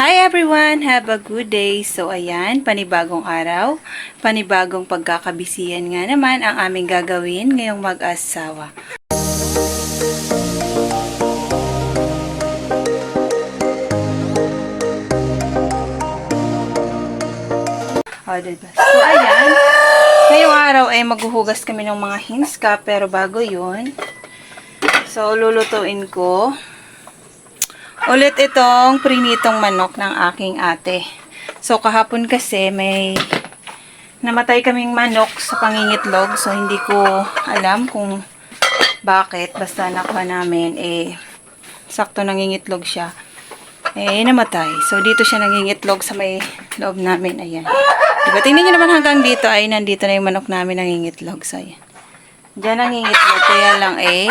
Hi everyone! Have a good day! So ayan, panibagong araw, panibagong pagkakabisihan nga naman ang aming gagawin ngayong mag-asawa. O, diba? So ayan, ngayong araw ay maghuhugas kami ng mga hinska pero bago yun, so lulutuin ko Ulit itong prinitong manok ng aking ate. So, kahapon kasi may namatay kaming manok sa pangingitlog. So, hindi ko alam kung bakit. Basta nakuha namin, eh, sakto nangingitlog siya. Eh, namatay. So, dito siya nangingitlog sa may loob namin. Ayan. Diba? Tingnan nyo naman hanggang dito ay nandito na yung manok namin nangingitlog. So, ayan. Diyan nangingitlog. Kaya lang, eh,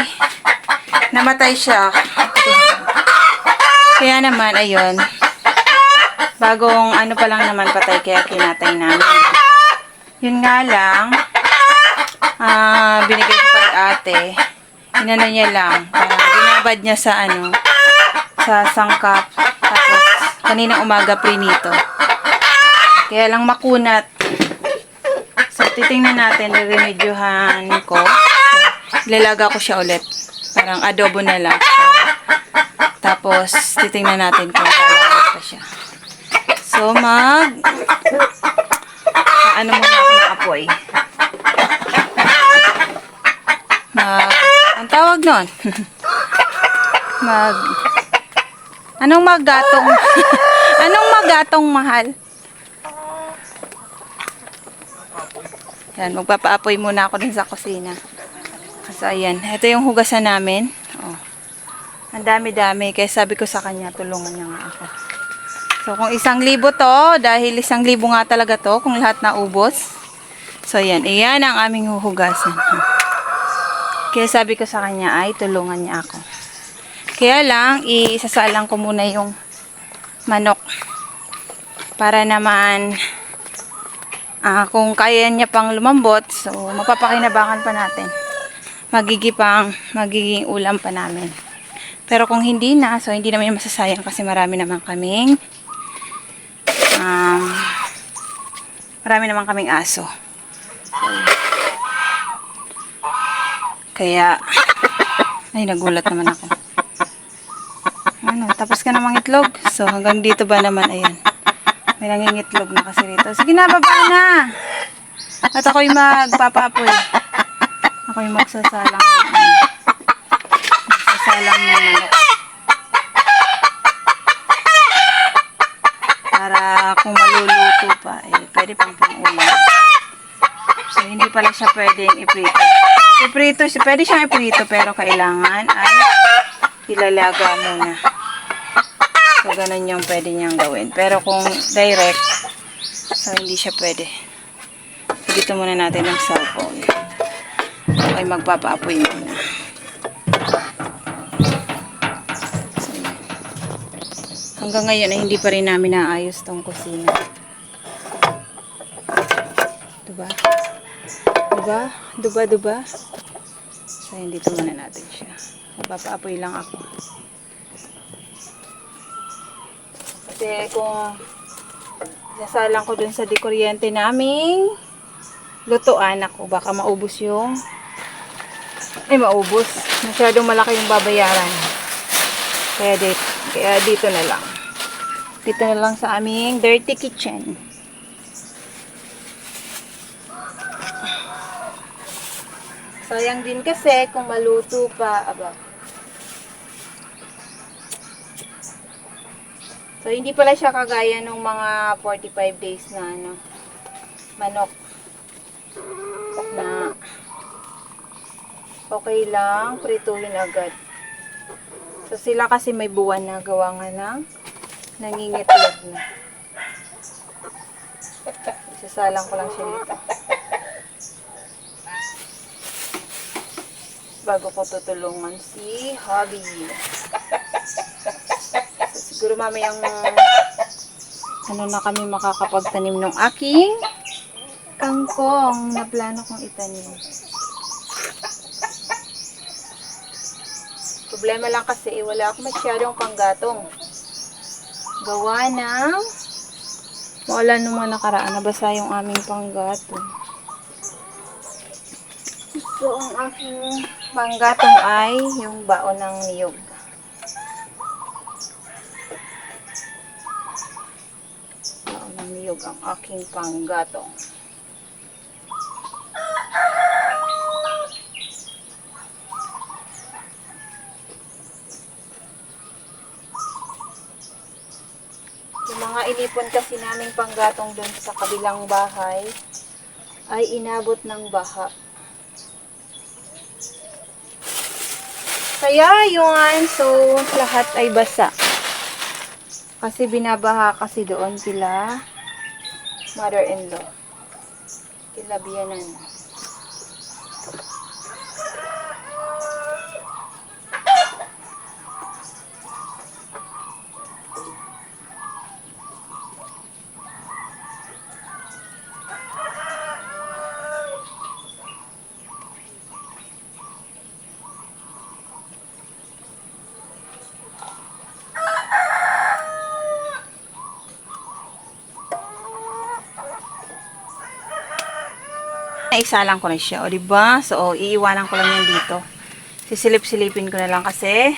namatay siya. Kaya naman, ayun, bagong ano pa lang naman patay kaya kinatay namin. Yun nga lang, ah, binigay ko kay ate, inano niya lang, parang ginabad niya sa ano, sa sangkap, tapos kanina umaga prinito. Kaya lang makunat. So, titingnan natin, remedyohan ko. So, ilalaga ko siya ulit. Parang adobo na lang. Tapos, titingnan natin kung lalabot pa siya. So, mag... ano muna ako ng apoy. Mag... Ang tawag nun? mag... Anong magatong... anong magatong mahal? Yan, magpapaapoy muna ako dun sa kusina. So, ayan. Ito yung hugasan namin. Oh. Ang dami-dami. Kaya sabi ko sa kanya, tulungan niya nga ako. So, kung isang libo to, dahil isang libo nga talaga to, kung lahat na ubos. So, yan. Iyan ang aming huhugasan. Kaya sabi ko sa kanya, ay, tulungan niya ako. Kaya lang, isasalang ko muna yung manok. Para naman, ah, kung kaya niya pang lumambot, so, mapapakinabangan pa natin. Magigipang, magiging ulam pa namin. Pero kung hindi na, so hindi naman yung masasayang kasi marami naman kaming um, marami naman kaming aso. Kaya, ay nagulat naman ako. Ano, tapos ka namang itlog. So hanggang dito ba naman, ayan. May nangingitlog na kasi rito. Sige na, baba na! At ako'y magpapaapoy. Ako'y magsasalang. Magsasalang ng manok. Para kung maluluto pa, eh, pwede pang pangulam. So, hindi pala siya pwedeng iprito. Iprito, pwede siyang iprito, pero kailangan ay ilalaga muna. So, ganun yung pwede niyang gawin. Pero kung direct, so hindi siya pwede. So, dito muna natin ang cellphone. Okay, magpapaapoy muna. Hanggang ngayon ay hindi pa rin namin naayos tong kusina. Diba? Diba? Diba, diba? So, yan, dito muna natin siya. Magpapaapoy lang ako. Kasi kung nasalang ko dun sa dekuryente naming lutuan ako, baka maubos yung ay maubos. Masyadong malaki yung babayaran. Kaya dito, kaya dito na lang. Dito na lang sa aming dirty kitchen. Sayang din kasi kung maluto pa. Aba. So, hindi pala siya kagaya nung mga 45 days na ano, manok. Na okay lang, prituhin agad. So, sila kasi may buwan na gawa nga ng nangingitlog na. Isasalang ko lang siya dito. Bago ko tutulungan si Hobby. So, siguro mamayang ano na kami makakapagtanim ng aking kangkong na plano kong itanim. Problema lang kasi, eh, wala ako masyadong panggatong. Gawa ng wala nung mga nakaraan. Nabasa yung aming panggatong. So, ang aking panggatong ay yung baon ng niyog. Baon ng niyog ang aking panggatong. Yung mga inipon kasi naming panggatong doon sa kabilang bahay ay inabot ng baha. Kaya yun, so lahat ay basa. Kasi binabaha kasi doon kila mother-in-law. Kila biyanan. Naisalang ko na siya, o diba? So, iiwanan ko lang yan dito. Sisilip-silipin ko na lang kasi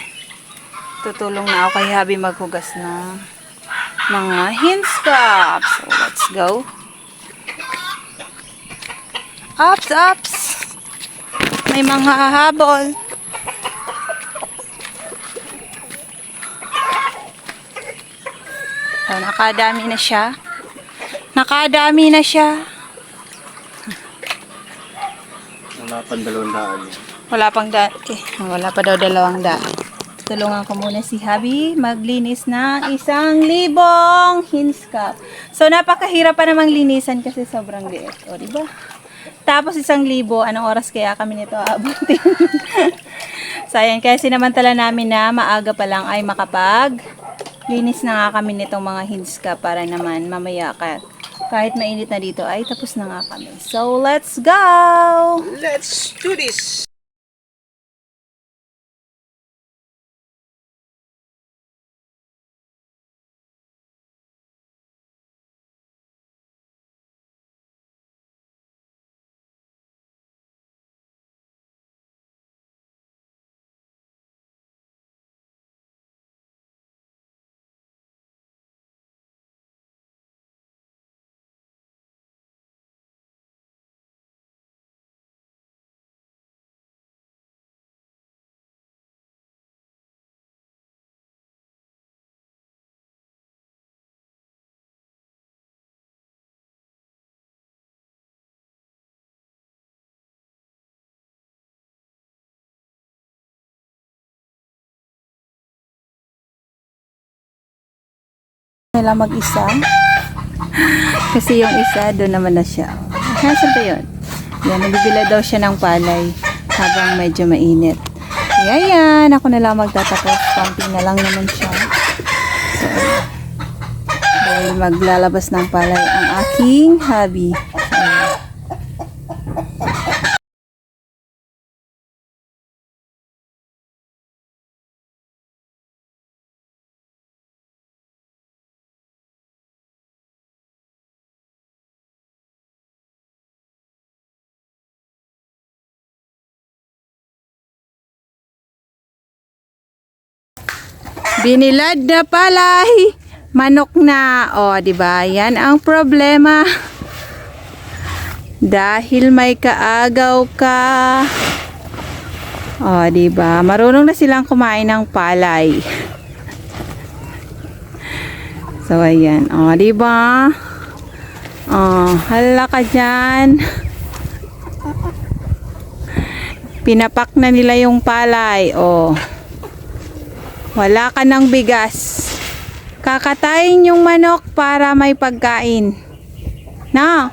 tutulong na ako kay Habi maghugas ng mga hints cups. So, let's go. Ups, ups. May mga hahabol. So, nakadami na siya. Nakadami na siya. Wala pang daan. Wala pang da eh, wala pa daw dalawang daan. Tulungan ko muna si Habi maglinis ng isang libong cup. So, napakahirap pa namang linisan kasi sobrang liit. O, di ba? Tapos isang libo, anong oras kaya kami nito aabutin? Sayang, kaya sinamantala namin na maaga pa lang ay makapag linis na nga kami nitong mga hints cup para naman mamaya ka kahit mainit na dito ay tapos na nga kami. So, let's go! Let's do this! Nila mag-isa. Kasi yung isa, doon naman na siya. Nasaan ba yun? Yan, nabibila daw siya ng palay habang medyo mainit. Kaya yan, ako na lang magtatapos. Konti na lang naman siya. So, maglalabas ng palay ang aking hobby. So, Binilad na palay. Manok na. O, di ba? Yan ang problema. Dahil may kaagaw ka. O, di ba? Marunong na silang kumain ng palay. So, ayan. O, di ba? O, hala ka dyan. Pinapak na nila yung palay. O. Wala ka ng bigas. Kakatayin yung manok para may pagkain. Na?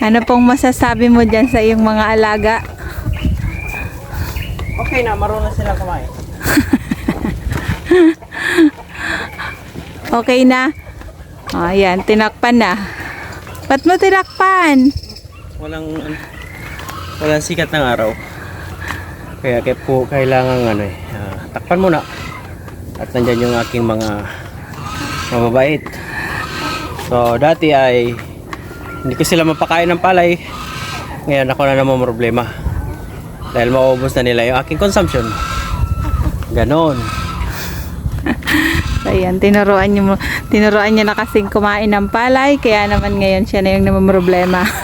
Ano pong masasabi mo dyan sa iyong mga alaga? Okay na, marunong sila kumain. Okay na? Ayan, tinakpan na. Ba't mo tinakpan? Walang, ano, walang sikat ng araw. Kaya kaya po kailangan ano eh, ah, takpan muna. At nandyan yung aking mga mababait. So dati ay hindi ko sila mapakain ng palay. Ngayon ako na naman problema. Dahil maubos na nila yung aking consumption. Ganon. Ayan, tinuruan niyo, mo- tinuruan niya na kasing kumain ng palay, kaya naman ngayon siya na yung namamroblema.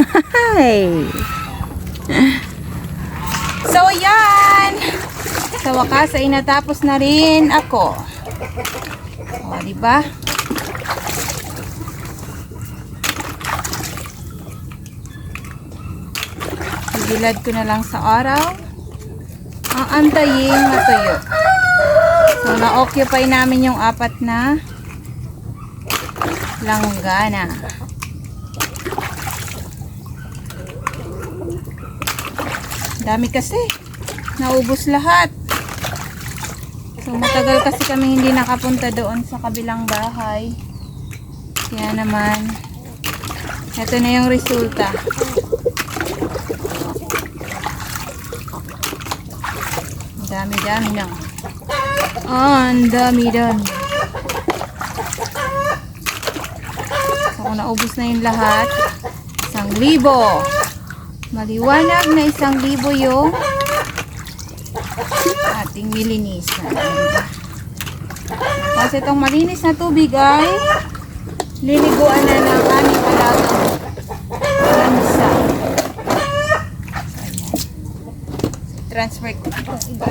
So, ayan! Sa wakas ay natapos na rin ako. O, di ba? Bilad ko na lang sa araw. Ang antayin matuyo. So, na-occupy namin yung apat na langgana. Dami kasi. Naubos lahat. So, matagal kasi kami hindi nakapunta doon sa kabilang bahay. Kaya naman, ito na yung resulta. Dami-dami na. Ah, ang dami doon. So, kung naubos na yung lahat, isang libo. Maliwanag na isang libo yung ating nilinisan. Kasi itong malinis na tubig ay liliguan na ng aming alagang lansa. Transfer ko iba.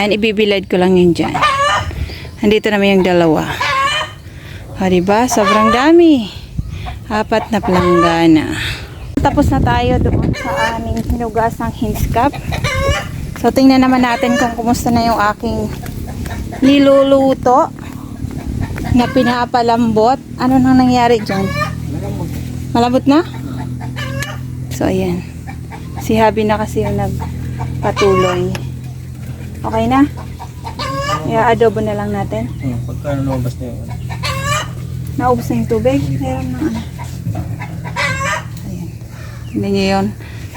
Ayan, ibibilad ko lang yun dyan. Andito naman yung dalawa. O, diba? Sobrang dami. Apat na planggana. Tapos na tayo doon sa aming hinugasang hinskap. So, tingnan naman natin kung kumusta na yung aking niluluto na pinapalambot. Ano nang nangyari dyan? Malambot na? So, ayan. Si Habi na kasi yung nagpatuloy. Okay na? I-adobo na lang natin. Hmm, pagka lumabas na yun. Naubos na yung tubig. Meron na ano. Ayan. Tingnan nyo yun.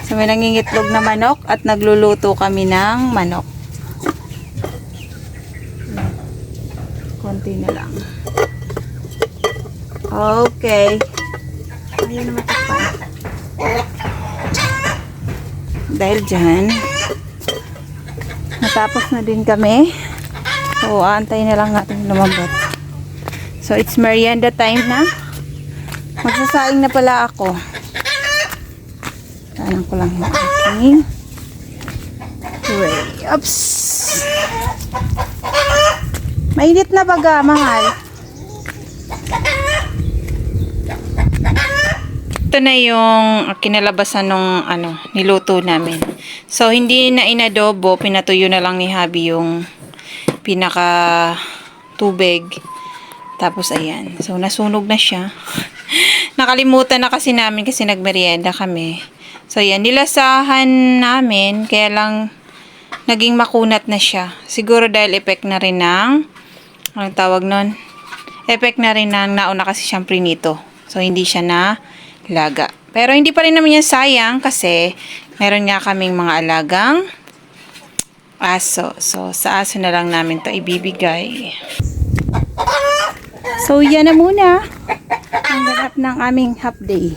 So may nangingitlog na manok at nagluluto kami ng manok. Ayan. Konti na lang. Okay. Ayun na matakpan. Dahil dyan, natapos na din kami. So, aantayin na lang natin lumambot. So, it's merienda time na. Magsasaing na pala ako. Tanan ko lang yung aking tray. Oops! Mainit na baga, mahal. Ito na yung kinalabasan nung ano, niluto namin. So, hindi na inadobo, pinatuyo na lang ni Habi yung pinaka tubig. Tapos, ayan. So, nasunog na siya. Nakalimutan na kasi namin kasi nagmerienda kami. So, ayan. Nilasahan namin. Kaya lang, naging makunat na siya. Siguro dahil effect na rin ng, anong tawag nun? Effect na rin ng nauna kasi siyang prinito. So, hindi siya na laga. Pero hindi pa rin naman yan sayang kasi meron nga kaming mga alagang aso. So, sa aso na lang namin to ibibigay. So, yan na muna. Ang ganap ng aming half day.